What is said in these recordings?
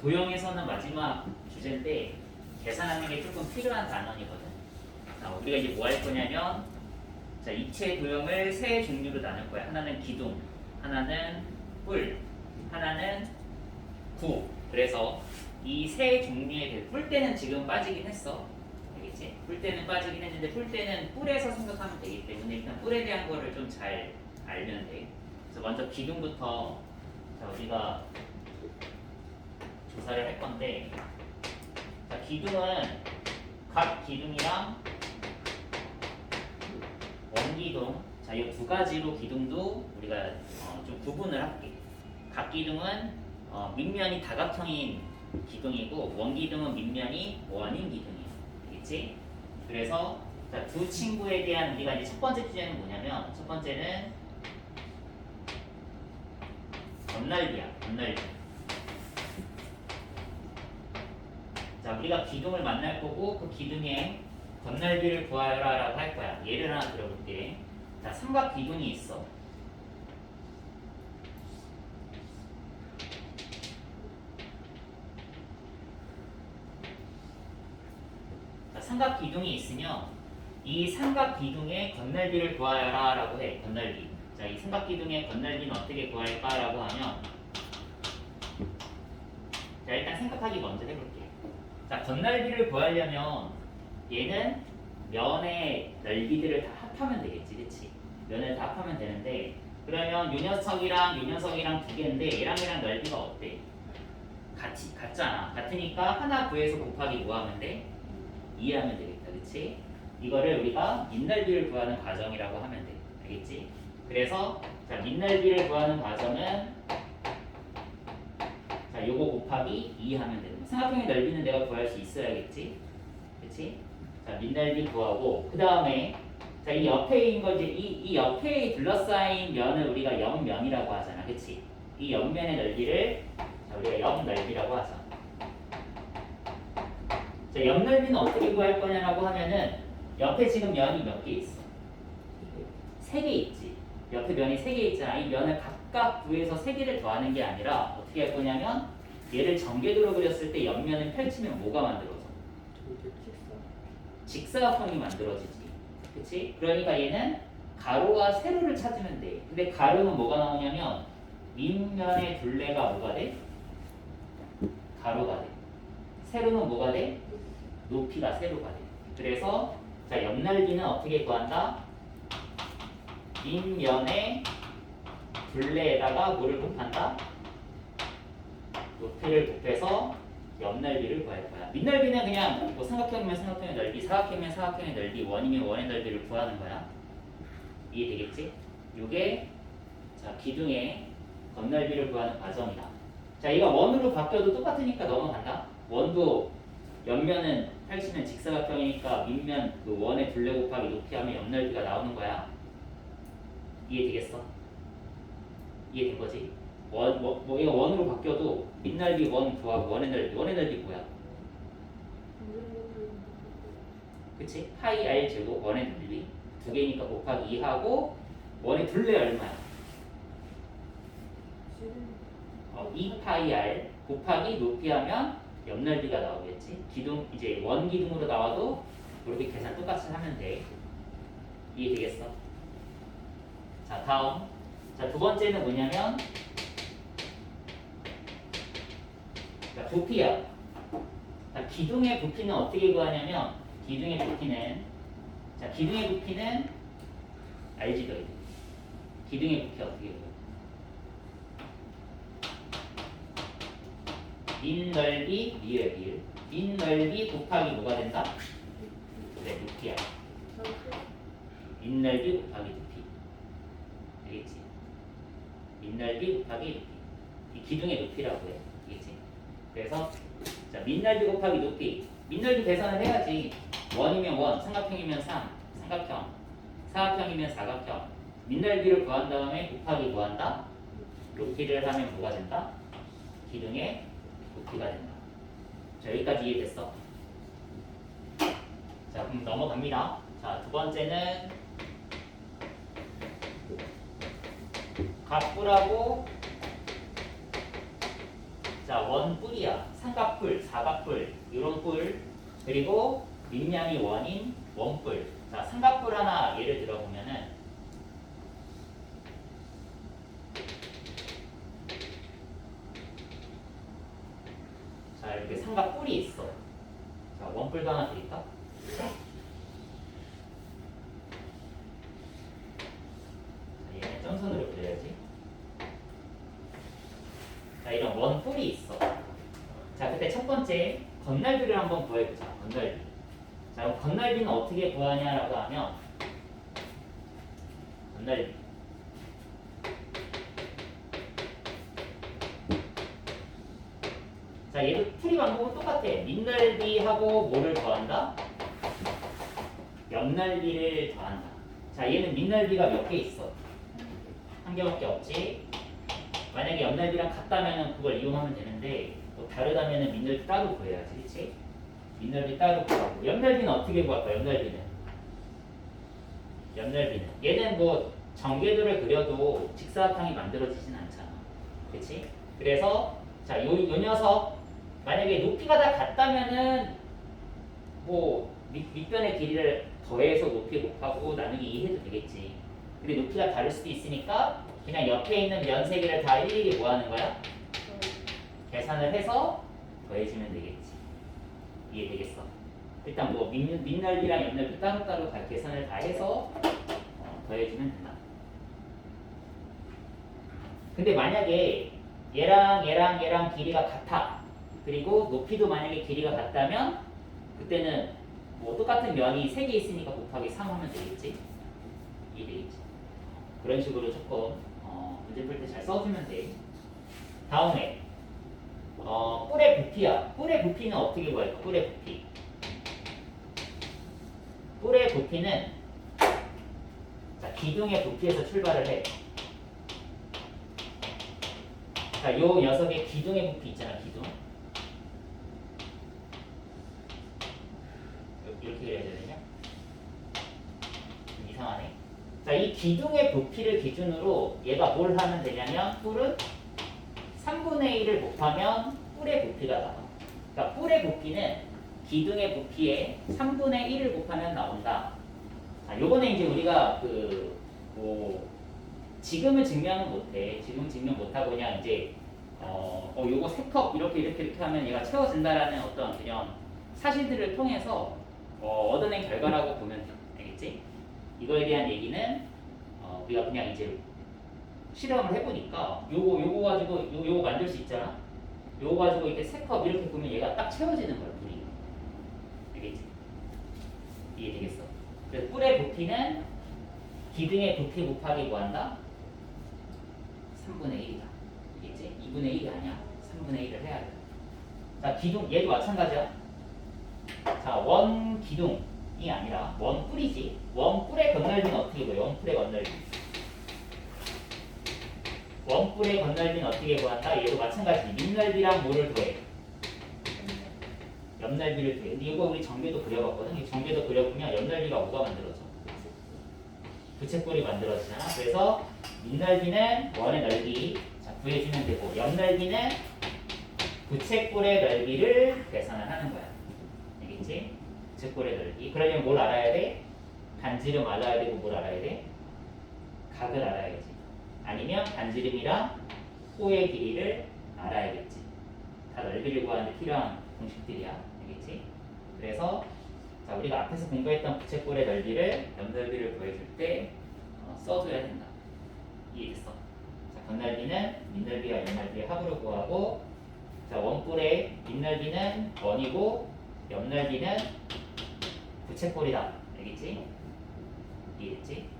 도형에서는 마지막 주제인데 계산하는 게 조금 필요한 단원이거든. 자, 우리가 이제 뭐 할 거냐면 자, 입체 도형을 세 종류로 나눌 거야. 하나는 기둥, 하나는 뿔, 하나는 구. 그래서 이세 대해 뿔 때는 지금 빠지긴 했어. 알겠지? 뿔 때는 빠지긴 했는데 뿔 때는 뿔에서 생각하면 되기 때문에 일단 뿔에 대한 거를 좀 잘 알면 돼. 그래서 먼저 기둥부터 자, 우리가 조사를 할 건데 자, 기둥은 각 기둥이랑 원기둥 자, 이 두 가지로 기둥도 우리가 어, 좀 구분을 할게. 각 기둥은 어, 밑면이 다각형인 기둥이고 원기둥은 밑면이 원인 기둥이야. 알겠지? 그래서 자, 두 친구에 대한 우리가 이제 첫 번째 주제는 뭐냐면 첫 번째는 건날비야. 건날비. 자, 우리가 기둥을 만날 거고 그 기둥의 건날비를 구하여라 라고 할 거야. 예를 하나 들어볼게. 자, 삼각 기둥이 있어. 자, 삼각 기둥이 있으면 이 삼각 기둥의 건날비를 구하여라 라고 해. 건날비. 자, 이 삼각 기둥의 건날비는 어떻게 구할까 라고 하면 자, 일단 생각하기 먼저 해볼게. 자, 건날비를 구하려면 얘는 면의 넓이들을 다 합하면 되겠지, 그치? 면을 다 합하면 되는데 그러면 요 녀석이랑 요 녀석이랑 두 개인데 얘랑 얘랑 넓이가 어때? 같이 같잖아. 같으니까 하나 구해서 곱하기 뭐 하면 돼? 2 하면 되겠다, 그치? 이거를 우리가 밑넓이를 구하는 과정이라고 하면 돼, 알겠지? 그래서 자 밑넓이를 구하는 과정은 자 요거 곱하기 2 하면 거야. 삼각형의 넓이는 내가 구할 수 있어야겠지, 그치? 자 밑넓이 구하고 그 다음에 자 이 옆에 있는 거 이제 이, 이 옆에 둘러싸인 면을 우리가 옆면이라고 하잖아, 그치? 이 옆면의 넓이를 자 우리가 옆 넓이라고 하자. 자, 옆 넓이는 어떻게 구할 거냐라고 하면은 옆에 지금 면이 몇 개 있어? 세 개 있지. 옆에 면이 세 개 있잖아. 이 면을 각각 구해서 세 개를 더하는 게 아니라 어떻게 할 거냐면 얘를 전개도로 그렸을 때 옆면을 펼치면 뭐가 만들어져? 직사각형이 만들어지지. 그치? 그러니까 얘는 가로와 세로를 찾으면 돼. 근데 가로는 뭐가 나오냐면 밑면의 둘레가 뭐가 돼? 가로가 돼. 세로는 뭐가 돼? 높이가 세로가 돼. 그래서 자 옆넓이는 어떻게 구한다? 밑면의 둘레에다가 뭐를 곱한다? 높이를 곱해서 옆넓이를 구할 거야. 밑넓이는 그냥 뭐 삼각형이면 삼각형의 넓이, 사각형이면 사각형의 넓이, 원이면 원의 넓이를 구하는 거야. 이해되겠지? 요게 자 기둥의 건넓이를 구하는 과정이다. 자 이거 원으로 바뀌어도 똑같으니까 넘어간다. 원도 옆면은 펼치면 직사각형이니까 밑면 그 원의 둘레 곱하기 높이 하면 옆넓이가 나오는 거야. 이해되겠어? 이해된 거지? 원, 뭐, 뭐 이거 원으로 바뀌어도 밑넓이 원 구하고 원의 넓이, 원의 넓이 뭐야? 그치? 파이 r 제곱 원의 넓이 두 개니까 곱하기 2 하고 원의 둘레 얼마야? 어, 2 파이 r 곱하기 높이 하면 옆넓이가 나오겠지. 기둥 이제 원 기둥으로 나와도 그렇게 계산 똑같이 하면 돼. 이해되겠어? 자 다음 자 두 번째는 뭐냐면 자 부피야. 자 기둥의 부피는 어떻게 구하냐면 기둥의 부피는 자 기둥의 부피는 알지 너희 기둥의 부피 어떻게 구해? 인 넓이 미의 일 인넓이 곱하기 뭐가 된다? 그래 높이야 인 넓이 곱하기 높이 알겠지? 인 넓이 곱하기 높이 이 기둥의 높이라고 해? 그래서 자 민넓이 곱하기 높이 민넓이 계산을 해야지 원이면 원 삼각형이면 삼 삼각형 사각형이면 사각형 민넓이를 구한 다음에 곱하기 구한다 높이를 하면 뭐가 된다? 기둥의 높이가 된다. 자, 여기까지 이해됐어? 자, 그럼 넘어갑니다. 자, 두 번째는 각부라고 자, 원 뿔이야. 삼각뿔, 사각뿔, 이런 뿔. 그리고 밑면이 원인 원뿔. 자, 삼각뿔 하나 예를 들어 보면은 자, 이렇게 삼각뿔이 있어. 자, 원뿔도 하나 드릴까? 자, 얘는 점선으로 그려야지. 자, 이런 원뿔이 있어. 자, 그때 첫 번째 건날비를 한번 구해보자. 건날비. 자, 그럼 건날비는 어떻게 구하냐라고 하면 건날비. 자, 얘도 풀이 방법은 똑같아. 밑넓이하고 뭐를 더한다? 옆넓이를 더한다. 자, 얘는 밑넓이가 몇 개 있어? 한 개밖에 없지. 만약에 옆넓이랑 같다면 그걸 이용하면 되는데 또 다르다면 밑넓이 따로 구해야지, 그렇지? 밑넓이 따로 구하고 옆넓이는 어떻게 구할까? 옆넓이는 옆넓이는 얘는 뭐 전개도를 그려도 직사각형이 만들어지진 않잖아, 그렇지? 그래서 자, 요, 요 녀석 만약에 높이가 다 같다면은 뭐 밑, 밑변의 길이를 더해서 높이 곱하고 나누기 2 해도 되겠지. 근데 높이가 다를 수도 있으니까 그냥 옆에 있는 면 세 개를 다 일일이 뭐 하는 거야? 계산을 해서 더해주면 되겠지. 이해되겠어? 일단 뭐 밑, 밑넓이랑 옆넓이 따로따로 다 계산을 다 해서 어, 더해주면 된다. 근데 만약에 얘랑 얘랑 얘랑 길이가 같아. 그리고 높이도 만약에 길이가 같다면 그때는 뭐 똑같은 면이 세 개 있으니까 곱하기 3 하면 되겠지. 이해되겠지. 그런 식으로 조금 어, 문제 풀 때 잘 써주면 돼. 다음에 어, 뿔의 부피야. 뿔의 부피는 어떻게 구할까? 뿔의 부피. 뿔의 부피는 자, 기둥의 부피에서 출발을 해. 자, 요 녀석의 기둥의 부피 있잖아, 기둥. 이렇게 되냐? 좀 이상하네. 자, 이 기둥의 부피를 기준으로 얘가 뭘 하면 되냐면 뿔은 3분의 1을 곱하면 뿔의 부피가 나와. 그러니까 뿔의 부피는 기둥의 부피에 3분의 1을 곱하면 나온다. 자, 요거는 이제 우리가 그 뭐 지금은 증명은 못해. 지금 증명 못하고 그냥 이제 어, 어 요거 세컵 이렇게 이렇게 이렇게 하면 얘가 채워진다라는 어떤 그냥 사실들을 통해서 어, 얻어낸 결과라고 보면 돼. 알겠지? 이거에 대한 얘기는 어, 우리가 그냥 이제 실험을 해보니까 요거 요거 가지고 요, 요거 만들 수 있잖아. 요거 가지고 이렇게 세 컵 이렇게 보면 얘가 딱 채워지는 거야 물이. 알겠지? 이해되겠어? 그래서 뿔의 부피는 기둥의 부피 곱하기 뭐 한다? 3분의 1이다. 알겠지? 2분의 1이 아니야. 3분의 1을 해야 돼. 자, 기둥 얘도 마찬가지야. 자, 원 기둥이 아니라 원 뿔이지. 원 뿔의 건널비는 어떻게 보여? 원 뿔의 건널비. 원 뿔의 건널비는 어떻게 구한다? 얘도 마찬가지. 밑넓이랑 뭐를 더해? 옆넓이를 더해. 근데 이거 우리 정계도 그려봤거든. 이 정계도 그려보면 옆넓이가 뭐가 만들어져? 부채꼴이 만들어지잖아. 그래서 밑넓이는 원의 넓이 자, 구해주면 되고 옆넓이는 부채꼴의 넓이를 계산을 하는 거야. 알겠지? 부채꼴의 넓이. 그러려면 뭘 알아야 돼? 반지름 알아야 되고 뭘 알아야 돼? 각을 알아야지. 아니면 반지름이랑 호의 길이를 알아야겠지. 다 넓이를 구하는데 필요한 공식들이야. 알겠지? 그래서 자, 우리가 앞에서 공부했던 부채꼴의 넓이를 옆넓이를 구해줄 때 어, 써줘야 된다. 이해됐어? 자, 건넓이는 밑넓이와 옆넓이의 합으로 구하고 자, 원뿔의 밑넓이는 원이고 옆넓이는 부채꼴이다. 알겠지? 이해됐지?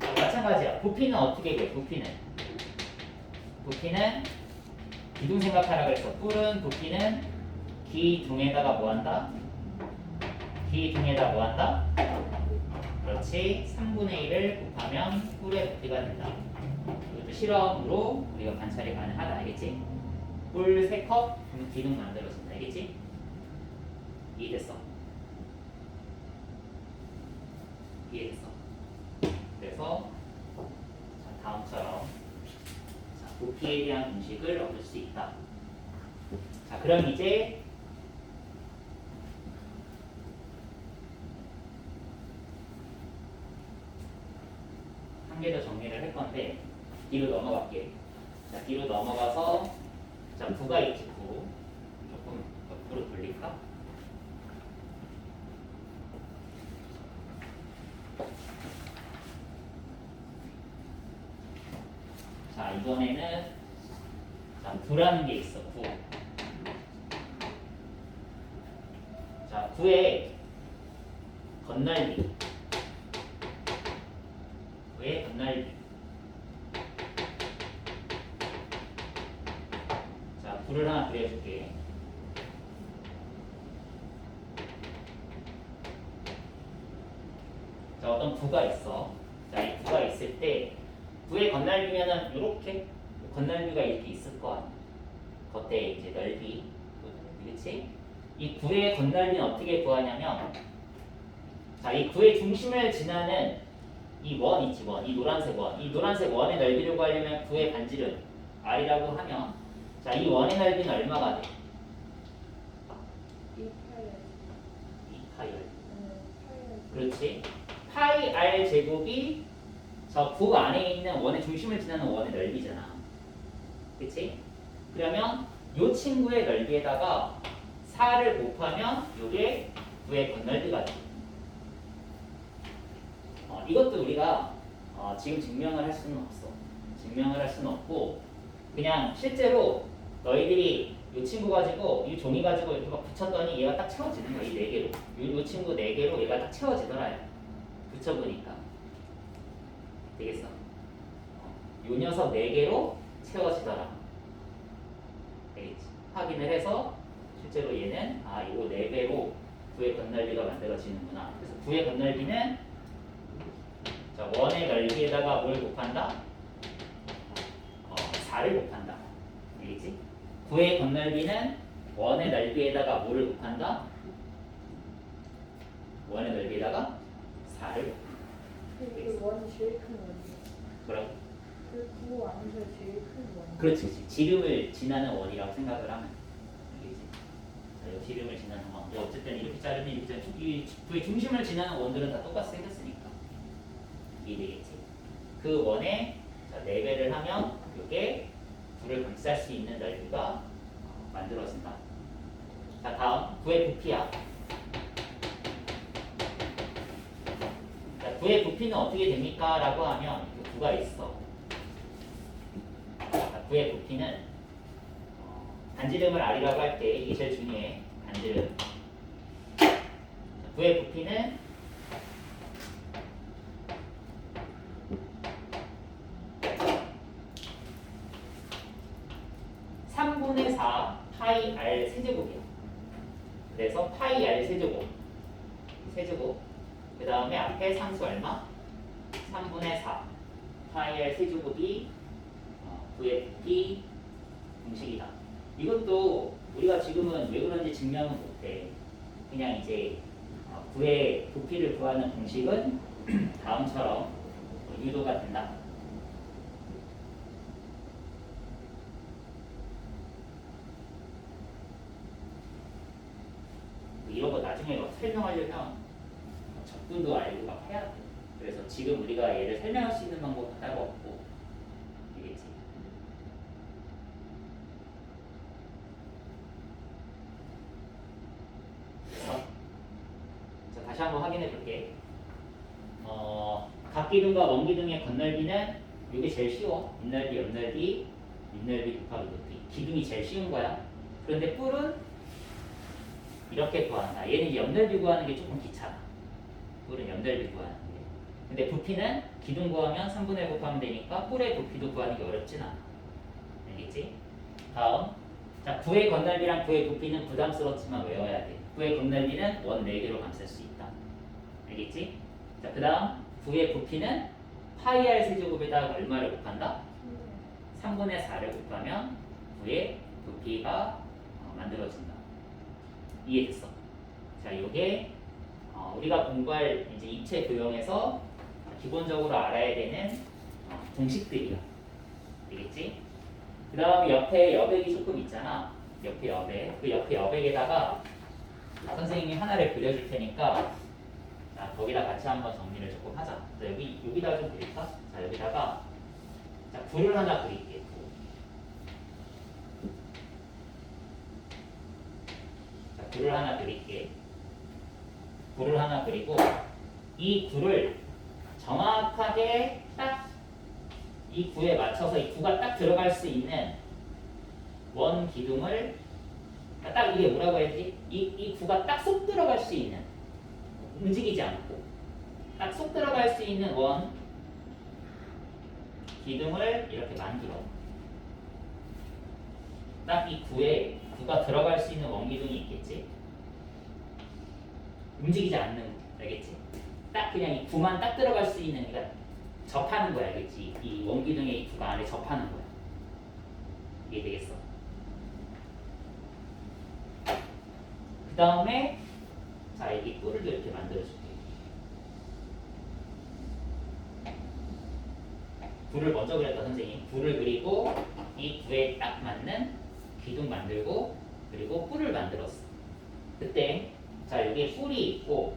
자, 마찬가지야. 부피는 어떻게 구해? 부피는 부피는 기둥 생각하라 그랬어. 뿔은 부피는 기둥에다가 뭐 한다? 기둥에다 뭐 한다? 그렇지. 3분의 1을 곱하면 뿔의 부피가 된다. 이것도 실험으로 우리가 관찰이 가능하다. 알겠지? 뿔 3컵 그러면 기둥 만들어진다. 알겠지? 이해됐어? 이해됐어? 그래서 자, 다음처럼 자, 부피에 대한 공식을 얻을 수 있다. 자, 그럼 이제 한 개 더 정리를 할 건데 뒤로 넘어갈게. 자, 뒤로 넘어가서 자, 9가 있지, 9. 조금 옆으로 돌릴까? 자, 이번에는 자, 9라는 게 있어, 9. 자, 9의 건널비. 9의 건널비. 자, 9를 하나 그려줄게. 자, 어떤 9가 있어. 자, 이 9가 있을 때 9의 건널비면은 이렇게 건널비가 이렇게 있을 거 아니야. 겉에 이제 넓이, 그렇지? 이 9의 건널비는 어떻게 구하냐면, 자, 이 9의 중심을 지나는 이 원 있지 원, 이 노란색 원, 이 노란색 원의 넓이를 구하려면 9의 반지름 r이라고 하면, 자, 이 원의 넓이는 얼마가 돼? 2파이 r. 그렇지? 파이 r 제곱이 저9 안에 있는 원의 중심을 지나는 원의 넓이잖아. 그치? 그러면 요 친구의 넓이에다가 4를 곱하면 요게 9의 건널비가 돼. 어, 이것도 우리가 어, 지금 증명을 할 수는 없어. 증명을 할 수는 없고 그냥 실제로 너희들이 이 친구 가지고 이 종이 가지고 이렇게 막 붙였더니 얘가 딱 채워지는 거야 이 네 개로. 요, 요 친구 네 개로 얘가 딱 채워지더라. 요 붙여보니까 되겠어. 어, 요 녀석 네 개로 채워지더라. 되겠지. 확인을 해서 실제로 얘는 아 이거 네 배로 구의 건널비가 만들어지는구나. 그래서 구의 건널비는 자 원의 넓이에다가 뭘 곱한다? 어, 4를 곱한다. 알겠지? 구의 건널비는 원의 넓이에다가 뭐를 곱한다? 원의 넓이에다가 4를 그 원이 제일 큰 원이에요. 그럼 그 구호 안에서 제일 큰 원. 그렇지, 그렇지. 지름을 지나는 원이라고 생각을 하면 알겠지? 자, 이 지름을 지나는 원. 근데 어쨌든 이렇게 자르면 자르면 이 구의 중심을 지나는 원들은 다 똑같이 생겼으니까 이해되겠지? 그 원에 자, 4배를 하면 이게 불을 감쌀 수 있는 넓이가 어, 만들어진다. 자, 다음 구의 부피야. 자, 구의 부피는 어떻게 됩니까? 라고 하면 그 구가 있어. 자, 구의 부피는 어, 반지름을 r이라고 할 때 이게 제일 중요해. 반지름. 자, 구의 부피는 삼분의 4 파이 r 세제곱이야. 그래서 파이 r 세제곱. 세제곱. 그 다음에 앞에 상수 얼마? 3분의 4 파이 r 세제곱이 어, 9의 부피 공식이다. 이것도 우리가 지금은 왜 그런지 증명은 못해. 그냥 이제 어, 9의 부피를 구하는 공식은 다음처럼 유도가 된다. 이런 거 나중에 막 설명하려면 적분도 알고 막 해야 돼. 그래서 지금 우리가 얘를 설명할 수 있는 방법은 따로 없고, 알겠지? 그래서 자, 다시 한번 확인해 볼게. 어, 각 기둥과 먼 기둥의 건널비는 이게 제일 쉬워. 밑넓이, 옆넓이, 밑넓이 곱하기 높이. 기둥이 제일 쉬운 거야. 그런데 뿔은 이렇게 구한다. 얘는 옆넓이 구하는 게 조금 귀찮아. 뿔은 옆넓이 구하는 게. 근데 부피는 기둥 구하면 3분의 1 곱하면 되니까 뿔의 부피도 구하는 게 어렵진 않아. 알겠지? 다음. 자, 9의 건널비랑 9의 부피는 부담스럽지만 외워야 돼. 9의 건널비는 원 4개로 감쌀 수 있다. 알겠지? 자, 그 다음 9의 부피는 파이 r 세제곱에다가 얼마를 곱한다? 3분의 4를 곱하면 9의 부피가 어, 만들어진다. 이해됐어? 자, 이게 어, 우리가 공부할 이제 입체 교형에서 기본적으로 알아야 되는 어, 공식들이야. 알겠지? 그 다음에 옆에 여백이 조금 있잖아. 옆에 여백. 그 옆에 여백에다가 선생님이 하나를 그려줄 테니까 자, 거기다 같이 한번 정리를 조금 하자. 자, 여기 여기다 좀 그릴까? 자, 여기다가 자, 불을 하나 그릴게. 불. 자, 불을 하나 그릴게. 불을 하나 그리고 이 불을 정확하게 딱 이 구에 맞춰서 이 구가 딱 들어갈 수 있는 원 기둥을 아, 딱 이게 뭐라고 해야지? 이, 이 구가 딱 쏙 들어갈 수 있는 움직이지 않고 딱 쏙 들어갈 수 있는 원 기둥을 이렇게 만들어 딱 이 구에 구가 들어갈 수 있는 원 기둥이 있겠지? 움직이지 않는 알겠지? 딱 그냥 이 구만 딱 들어갈 수 있는 그러니까 접하는 거야 알겠지? 이 원기둥의 이 구가 안에 접하는 거야 이해되겠어? 그 다음에 자 여기 뿔을 이렇게 만들어줄게 불을 먼저 그렸다 선생님. 불을 그리고 이 구에 딱 맞는 기둥 만들고 그리고 뿔을 만들었어. 그때 자 여기에 뿔이 있고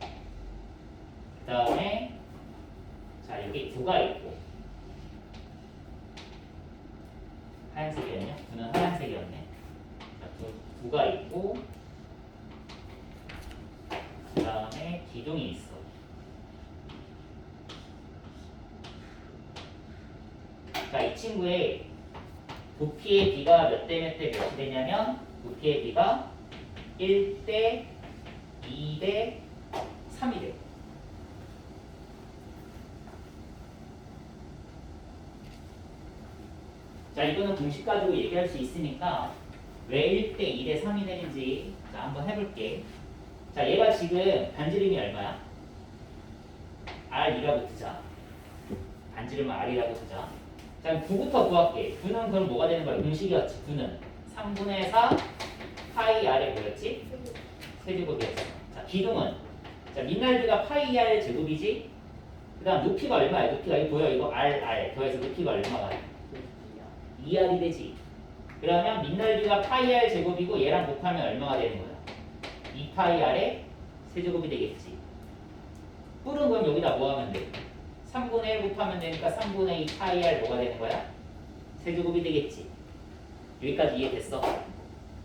그 다음에 자 여기 구가 있고 하얀색이었냐? 구는 하얀색이었네 자, 구, 구가 있고 그 다음에 기둥이 있어 자 이 친구의 부피의 비가 몇 대 몇 대 몇이 되냐면 부피의 비가 1대 2대 3이 돼요. 자 이거는 공식 가지고 얘기할 수 있으니까 왜 1대 2대 3이 되는지 자 한번 해볼게. 자 얘가 지금 반지름이 얼마야? R이라고 두자. 반지름은 R이라고 두자 자 9부터 구할게 9는 그럼 뭐가 되는 거야? 공식이었지 9는 3분의 4 파이 R에 뭐였지? 세제곱이었어 자 기둥은 자 민날비가 파이 R 제곱이지 그 다음 높이가 얼마야? 높이가 이거 보여 이거 R R 더해서 높이가 얼마가 2R이 되지. 그러면 민날비가 파이 R 제곱이고 얘랑 곱하면 얼마가 되는 거야? 2파이 R의 세제곱이 되겠지. 뿔은 그럼 여기다 뭐 하면 돼? 3분의 1 곱하면 되니까 3분의 2 파이 R 뭐가 되는 거야? 세제곱이 되겠지. 여기까지 이해됐어?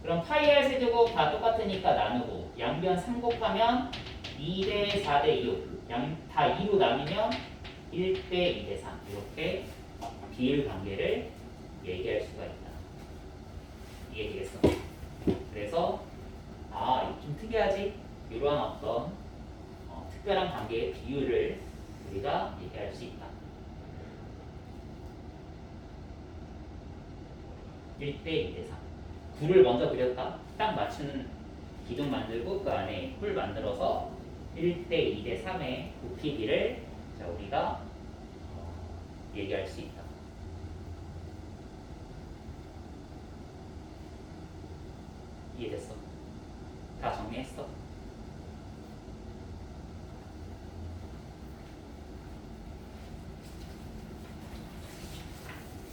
그럼 파이 R 세제곱 다 똑같으니까 나누고 양변 3 곱하면 2대 4대 2. 양다 2로 나누면 1대 2대 3. 이렇게 비율 관계를 얘기할 수가 있다. 이해되겠어? 그래서 아, 좀 특이하지? 이러한 어떤 어, 특별한 관계의 비율을 우리가 얘기할 수 있다. 1대 2대 3. 굴을 먼저 그렸다. 딱 맞추는 기둥 만들고 그 안에 뿔 만들어서 1대 2대 3의 부피비를 자, 우리가 어, 얘기할 수 있다. 이해됐어? 다 정리했어?